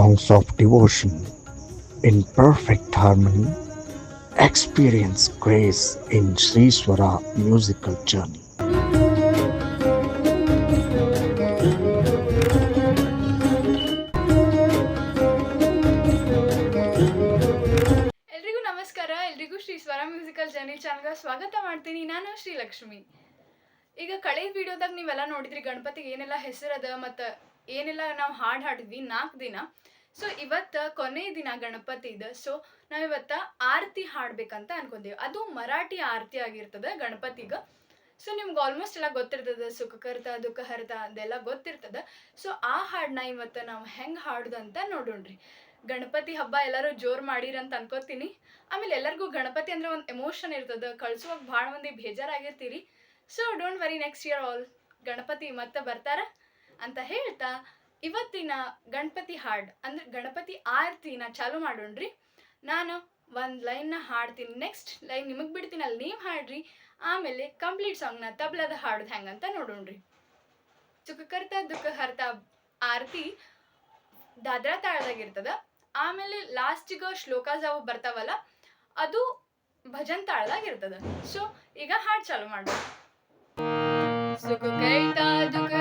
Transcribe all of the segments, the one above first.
songs of devotion in perfect harmony, experience grace in Sri Swara musical journey. ಎಲ್ರಿಗೂ ನಮಸ್ಕಾರ. ಎಲ್ರಿಗೂ ಶ್ರೀ ಸ್ವರ musical journey ಚಾನಲ್ಗೆ ಸ್ವಾಗತ ಮಾಡ್ತೀನಿ. ನಾನು ಶ್ರೀಲಕ್ಷ್ಮಿ. ಈಗ ಕಳೆದ ವಿಡಿಯೋದಾಗ ನೀವೆಲ್ಲ ನೋಡಿದ್ರಿ ಗಣಪತಿಗೆ ಏನೆಲ್ಲ ಹೆಸರದ ಮತ್ತು ಏನೆಲ್ಲ ನಾವು ಹಾಡು ಹಾಡಿದ್ವಿ ನಾಲ್ಕು ದಿನ. ಸೊ ಇವತ್ತ ಕೊನೆಯ ದಿನ ಗಣಪತಿದ ಸೊ ನಾವಿವತ್ತ ಆರತಿ ಹಾಡ್ಬೇಕಂತ ಅನ್ಕೊಂತೀವಿ ಅದು ಮರಾಠಿ ಆರತಿ ಆಗಿರ್ತದ ಗಣಪತಿಗ ಸೊ ನಿಮ್ಗೆ ಆಲ್ಮೋಸ್ಟ್ ಎಲ್ಲ ಗೊತ್ತಿರ್ತದೆ. ಸುಖಕರ್ತ, ದುಃಖಹರ್ತ ಅದೆಲ್ಲ ಗೊತ್ತಿರ್ತದ. ಸೊ ಆ ಹಾಡನ್ನ ಇವತ್ತು ನಾವು ಹೆಂಗೆ ಹಾಡುದಂತ ನೋಡೋಣ್ರಿ ಗಣಪತಿ ಹಬ್ಬ ಎಲ್ಲರೂ ಜೋರು ಮಾಡಿರಂತ ಅನ್ಕೋತೀನಿ. ಆಮೇಲೆ ಎಲ್ಲರಿಗೂ ಗಣಪತಿ ಅಂದ್ರೆ ಒಂದು ಎಮೋಷನ್ ಇರ್ತದೆ. ಕಳ್ಸುವಾಗ ಭಾಳ ಮಂದಿ ಬೇಜಾರಾಗಿರ್ತೀರಿ. So don't worry next year all Ganapati ಮತ್ತೆ ಬರ್ತಾರ. ಅಂತ ಹೇಳ್ತಾ ಇವತ್ತಿನ ಗಣಪತಿ ಹಾಡ್, ಅಂದ್ರೆ ಗಣಪತಿ ಆರತಿನ ಚಾಲು ಮಾಡೋಣ್ರಿ. ನಾನು ಒಂದು ಲೈನ್ನ ಹಾಡ್ತೀನಿ. ನೆಕ್ಸ್ಟ್ ಲೈನ್ ನಿಮಗೆ ಬಿಡ್ತೀನಿ. ಅಲ್ಲಿ ನೀವು ಹಾಡ್ರಿ. ಆಮೇಲೆ ಕಂಪ್ಲೀಟ್ ಸಾಂಗ್ನ ತಬ್ಲದ ಹಾಡೋದು ಹೆಂಗಂತ ನೋಡೋಣ್ರಿ. ಸುಖಕರ್ತ ದುಃಖಹರ್ತ ಆರತಿ ದಾದ್ರಾ ತಾಳದಾಗಿರ್ತದ ಆಮೇಲೆ ಲಾಸ್ಟಿಗೆ ಶ್ಲೋಕಾಸ್ ಅವು ಬರ್ತಾವಲ್ಲ, ಅದು ಭಜನ್ ತಾಳದಾಗಿರ್ತದ ಸೊ ಈಗ ಹಾಡ್ ಚಾಲು ಮಾಡೋಣ. ಸುಖ ಕೈತ ದುಃಖ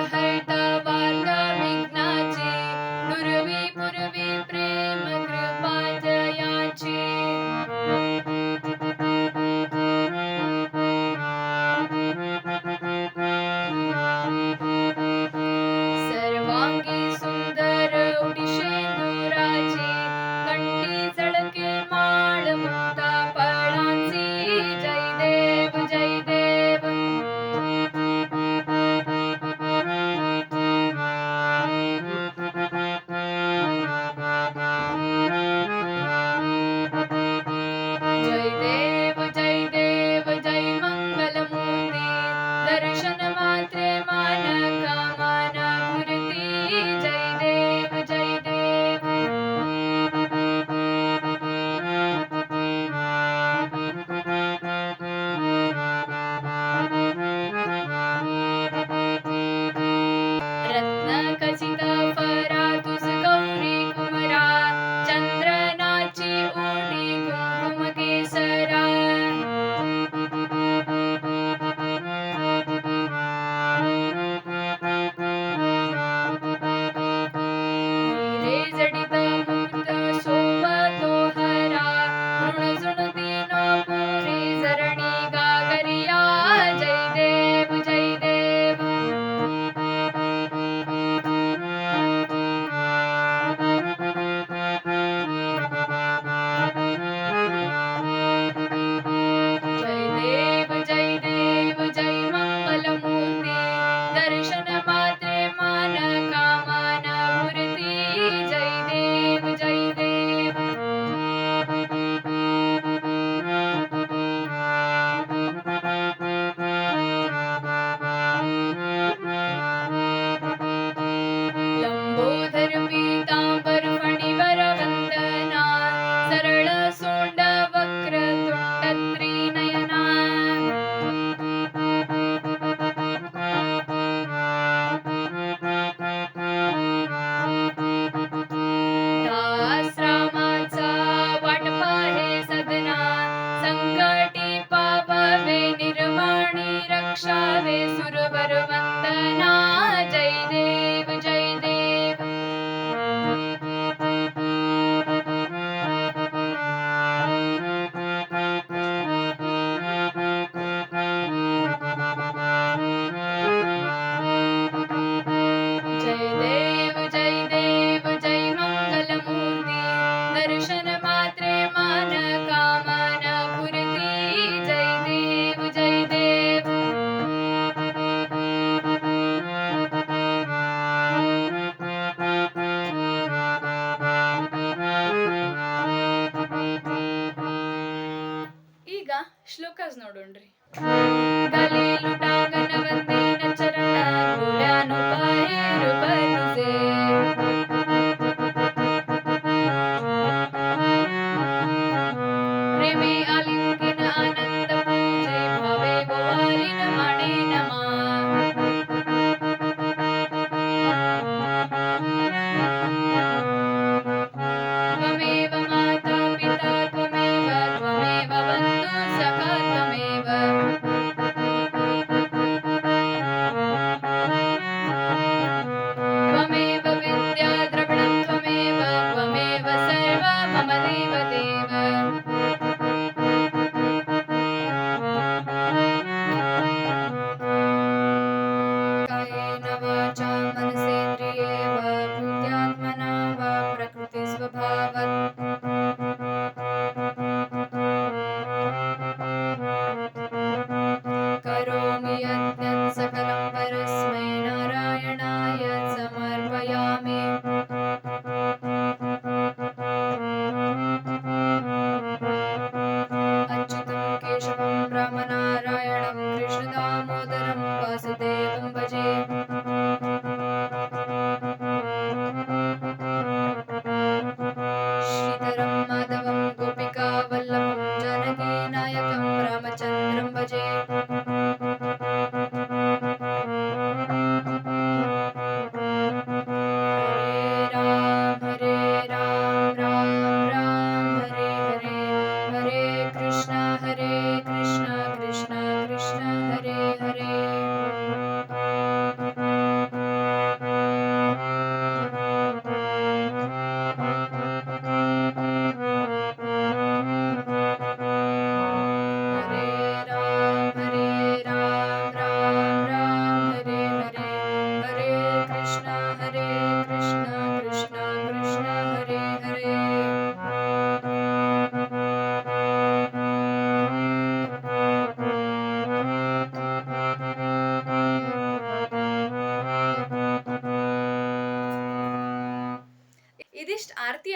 ಶ್ಲೋಕಸ್ ನೋಡೋಣ್ರಿ.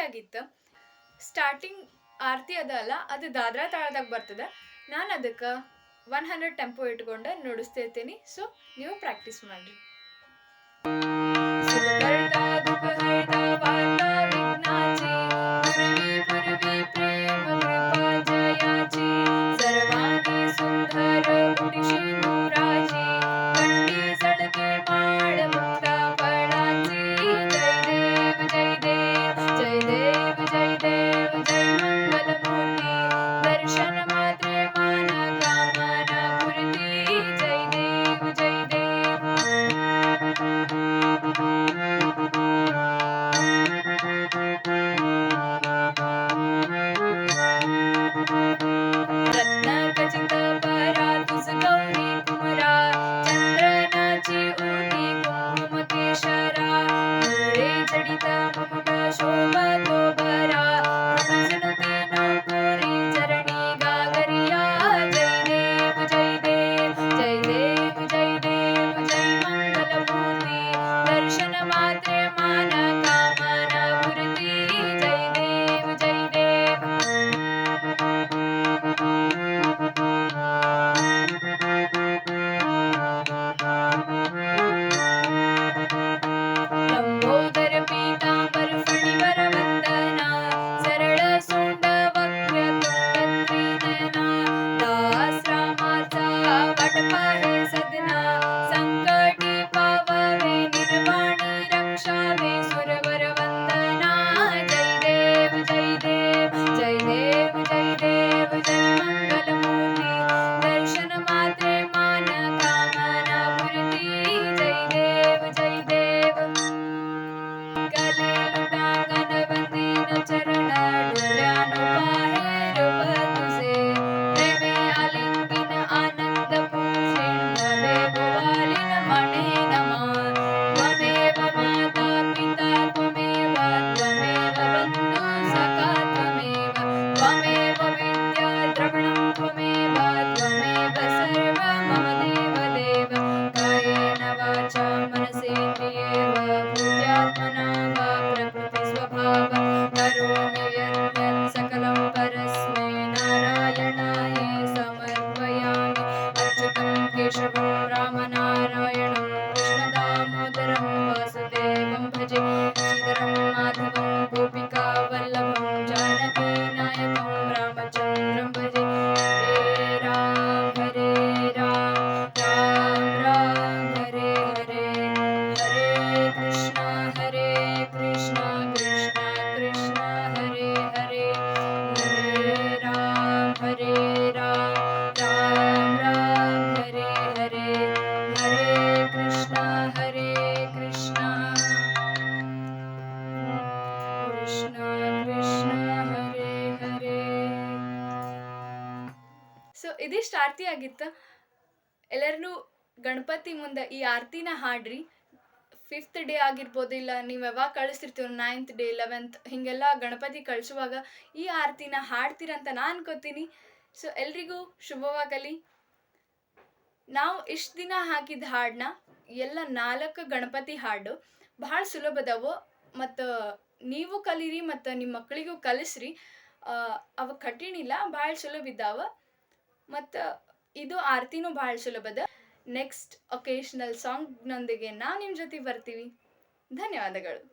ಆಗಿತ್ತು. ಸ್ಟಾರ್ಟಿಂಗ್ ಆರತಿ ಅದ ಅಲ್ಲ, ಅದು ದಾದ್ರಾ ತಾಳದಾಗ ಬರ್ತದೆ. ನಾನು ಅದಕ್ಕೆ ಒನ್ ಹಂಡ್ರೆಡ್ ಟೆಂಪೋ ಇಟ್ಕೊಂಡು ನುಡಿಸ್ತಿರ್ತೀನಿ. ಸೊ ನೀವು ಪ್ರಾಕ್ಟೀಸ್ ಮಾಡಿರಿ. আসবে ಸೊ ಇದಿಷ್ಟು ಆರತಿ ಆಗಿತ್ತು. ಎಲ್ಲರೂ ಗಣಪತಿ ಮುಂದೆ ಈ ಆರತಿನ ಹಾಡ್ರಿ. ಫಿಫ್ತ್ ಡೇ ಆಗಿರ್ಬೋದಿಲ್ಲ ನೀವು ಯಾವಾಗ ಕಳಿಸ್ತಿರ್ತೀವಿ ನೈನ್ತ್ ಡೇ ಲೆವೆಂತ್ ಹೀಗೆಲ್ಲ ಗಣಪತಿ ಕಳಿಸುವಾಗ ಈ ಆರತಿನ ಹಾಡ್ತೀರಂತ ನಾನು ಅನ್ಕೋತೀನಿ. ಸೊ ಎಲ್ರಿಗೂ ಶುಭವಾಗಲಿ. ನಾವು ಇಷ್ಟು ದಿನ ಹಾಕಿದ ಹಾಡನ್ನ ಎಲ್ಲ ನಾಲ್ಕು ಗಣಪತಿ ಹಾಡು, ಭಾಳ ಸುಲಭದವು ಮತ್ತು ನೀವು ಕಲೀರಿ ಮತ್ತು ನಿಮ್ಮ ಮಕ್ಕಳಿಗೂ ಕಲಿಸ್ರಿ. ಅವ ಕಠಿಣ ಇಲ್ಲ, ಭಾಳ ಸುಲಭ ಇದ್ದಾವೆ. ಮತ್ತು ಇದು ಆರ್ತಿನೂ ಭಾಳ ಸುಲಭದ. ನೆಕ್ಸ್ಟ್ ಒಕೇಶ್ನಲ್ ಸಾಂಗ್ನೊಂದಿಗೆ ನಾನು ನಿಮ್ಮ ಜೊತೆ ಬರ್ತೀವಿ. ಧನ್ಯವಾದಗಳು.